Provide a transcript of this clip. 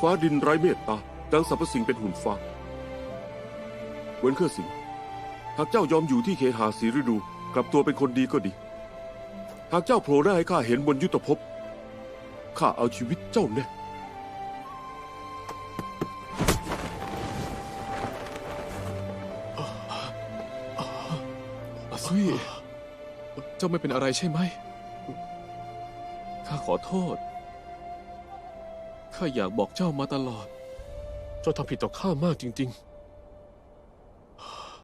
ฟ้าดินไร้เมตตาดังสรรพสิ่งเป็นหุ่นฟางเว้นเครือสิงหากเจ้ายอมอยู่ที่เคหาสีฤดู กลับตัวเป็นคนดีก็ดี หากเจ้าโผล่หน้าให้ข้าเห็นบนยุทธภพข้าเอาชีวิตเจ้าแน่อาซุยเจ้าไม่เป็นอะไรใช่ไหม ข้าขอโทษ ข้าอยากบอกเจ้ามาตลอด เจ้าทำผิดต่อข้ามากจริง